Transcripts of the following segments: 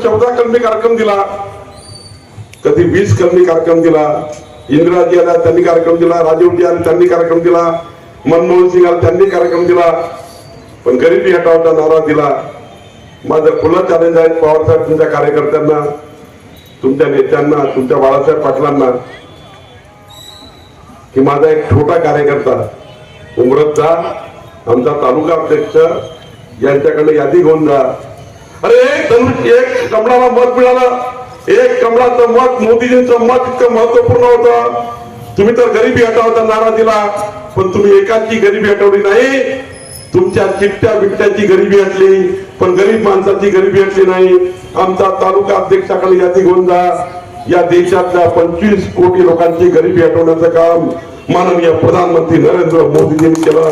चौदा कलमी कार्यक्रम दिला. कधी वीस कलमी कार्यक्रम दिला. इंदिराजी आला त्यांनी कार्यक्रम दिला. राजीवजी आले त्यांनी कार्यक्रम दिला. मनमोहन सिंग आला त्यांनी कार्यक्रम दिला. पण गरिबी हटावचा नारा दिला. माझं खुलं चॅलेंज आहे पवारसाहेब तुमच्या कार्यकर्त्यांना तुमच्या नेत्यांना तुमच्या बाळासाहेब पाटलांना की माझा एक छोटा कार्यकर्ता उमरतचा आमचा तालुका अध्यक्ष यांच्याकडे यादी घेऊन जा. अरे एक धनुष एक कमळाला मत मिळालं. एक कमळाचं मत मोदीजींचं मत इतकं महत्त्वपूर्ण होतं. तुम्ही तर गरिबी हटावचा नारा दिला पण तुम्ही एकाची गरिबी हटवली नाही. तुमच्या चिट्ट्या बिट्ट्याची गरिबी हटली पण गरीब माणसाची गरिबी हटली नाही. आमचा तालुका अध्यक्षाकडे यादी घेऊन जा. या देशातल्या पंचवीस कोटी लोकांची गरिबी हटवण्याचं काम माननीय प्रधानमंत्री नरेंद्र मोदीजींनी केलं.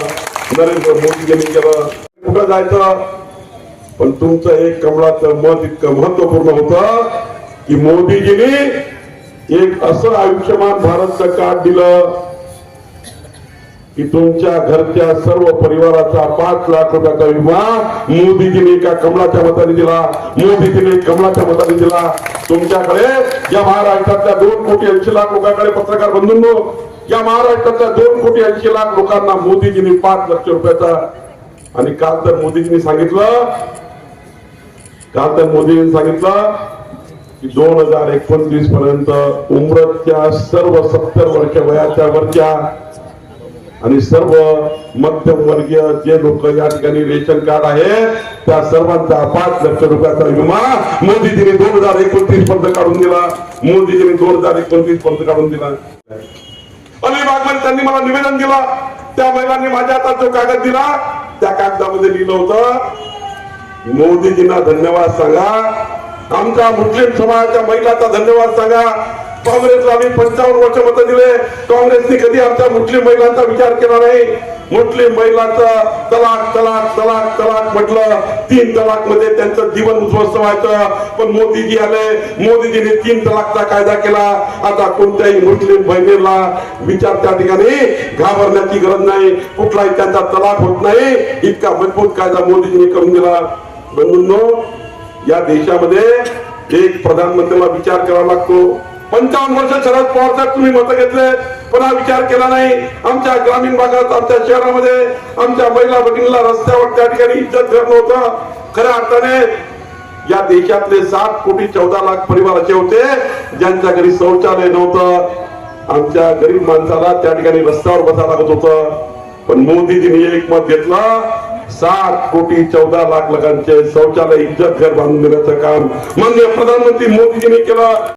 नरेंद्र मोदीजींनी केलं. कुठं जायचं? पण तुमचं एक कमळाचं मत इतकं महत्त्वपूर्ण होत की मोदीजींनी एक असं आयुष्यमान भारतचं कार्ड दिलं की तुमच्या घरच्या सर्व परिवाराचा पाच लाख रुपयाचा विमा मोदीजीने एका कमळाच्या मताने दिला. मोदीजीने कमळाच्या मताने दिला. तुमच्याकडे या महाराष्ट्रातल्या दोन कोटी ऐंशी लाख लोकांकडे पत्रकार बंधूंनो या महाराष्ट्रातल्या दोन कोटी ऐंशी लाख लोकांना मोदीजीने पाच लक्ष रुपयाचा. आणि काल तर मोदीजींनी सांगितलं का तर मोदीजींनी सांगितलं की दोन हजार एकोणतीस पर्यंत उमरतच्या सर्व सत्तर वर्ष वयाच्या वरच्या आणि सर्व मध्यमवर्गीय जे लोक या ठिकाणी रेशन कार्ड आहे त्या सर्वांचा पाच लक्ष रुपयाचा विमा मोदीजीने दोन हजार एकोणतीस पर्यंत काढून दिला. मोदीजीने दोन हजार एकोणतीस पर्यंत काढून दिला. अलिबागमध्ये त्यांनी मला निवेदन दिलं. त्या महिलांनी माझ्या हातात जो कागद दिला त्या कागदामध्ये लिहिलं होतं मोदीजींना धन्यवाद सांगा. आमच्या मुस्लिम समाजाच्या महिलांचा धन्यवाद सांगा. काँग्रेसला आम्ही पंचावन्न वर्ष मत दिले. काँग्रेसने कधी आमच्या मुस्लिम महिलांचा विचार केला नाही. मुस्लिम महिलांचं तलाक तलाक तलाक तलाक म्हटलं. तीन तलाकमध्ये त्यांचं जीवन उद्ध्वस्त व्हायचं. पण मोदीजी आले. मोदीजीने तीन तलाकचा कायदा केला. आता कोणत्याही मुस्लिम बहिणीला विचार त्या ठिकाणी घाबरण्याची गरज नाही. कुठलाही त्यांचा तलाक होत नाही. इतका मजबूत कायदा मोदीजीने करून दिला. बंधूंनो या देशामध्ये एक प्रधानमंत्र्याला विचार करावा लागतो. पंचावन्न वर्ष शरद पवार साहेब तुम्ही मत घेतले पण हा विचार केला नाही. आमच्या ग्रामीण भागात आमच्या शहरामध्ये आमच्या महिला भगिनीला रस्त्यावर त्या ठिकाणी इज्जत घर नव्हतं खऱ्या अर्थाने या देशातले सात कोटी चौदा लाख परिवार असे होते ज्यांच्या घरी शौचालय नव्हतं. आमच्या गरीब माणसाला त्या ठिकाणी रस्त्यावर बसावं लागत होतं. पण मोदीजींनी एक मत घेतलं सात कोटी चौदा लाख लोकांचे शौचालय इज्जत घर बांधून देण्याचं काम माननीय प्रधानमंत्री मोदीजींनी केलं.